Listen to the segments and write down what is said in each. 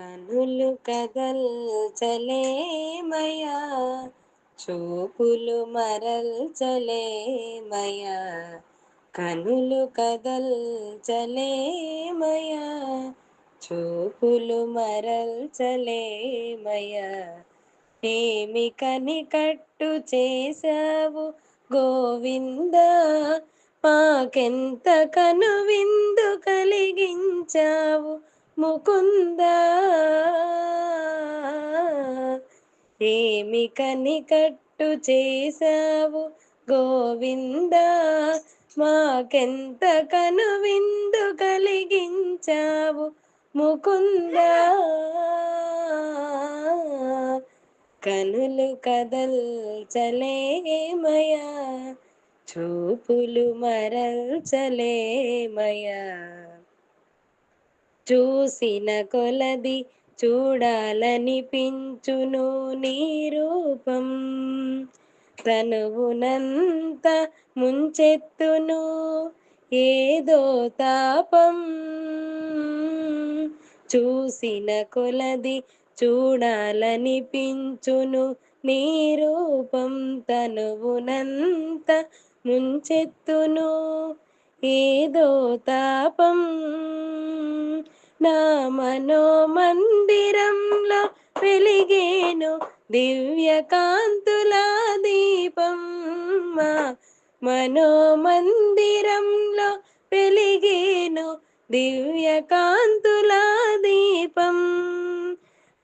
కనులు కదల్చలేమయా చూపులు మరల్చలేమయా కనులు కదల్చలేమయా చూపులు మరల్చలేమయా ఏమి కని కట్టు చేశావు గోవింద మాకెంత కను విందు కలిగించావు? ముకుంద. ఏమి కని కట్టు చేశావు గోవింద? మాకెంత కను విందు కలిగించావు ముకుంద? కనులు కదల్చలేమయా చూపులు మరల్చలేమయా చూసిన కొలది చూడాలనిపించును నీ రూపం. తనువునంత ముంచెత్తును ఏదో తాపం. చూసిన కొలది చూడాలనిపించును నీ రూపం. తనువునంత ముంచెత్తును ఏదో తాపం. నా మనోమందిరంలో వెలిగేను దివ్య కాంతుల దీపం. మా మనోమందిరంలో వెలిగేను దివ్య కాంతుల దీపం.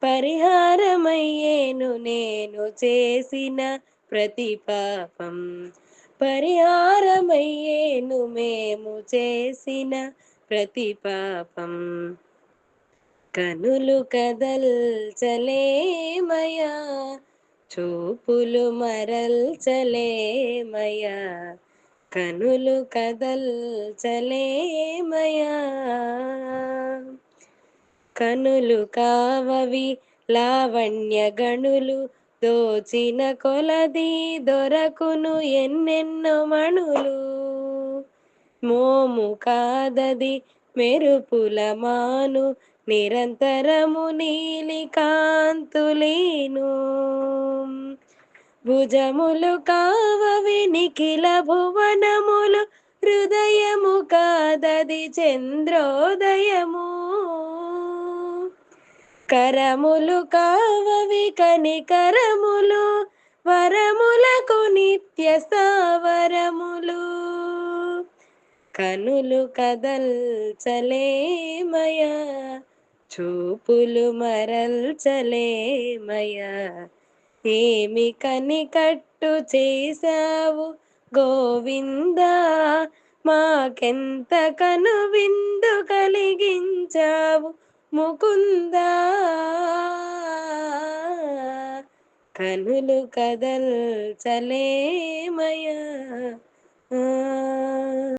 పరిహారమయ్యేను నేను చేసిన ప్రతి పాపం. పరిహారమయ్యేను మేము చేసిన ప్రతి పాపం. కనులు కదల్చలేమయా? చూపులు మరల్చలేమయా? కనులు కదల్చలేమయా? కనులు కావవి లావణ్య గణులు దోచిన కొలది దొరకును ఎన్నెన్నో మణులు. మోము కాదది మెరుపుల మాను నిరంతరము నీలికాంతులేను. భుజములు కావవి నిఖిల భువనములు హృదయము కాదది చంద్రోదయము. కరములు కావవి కనికరములు వరములకు నిత్య సావరములు కనులు కదల్చలేమయా చూపులు మరల్చలేమయా ఏమి కని కట్టు చేశావు? గోవింద మాకెంత కను విందు కలిగించావు? ముకుంద కనులు కదల్చలేమయా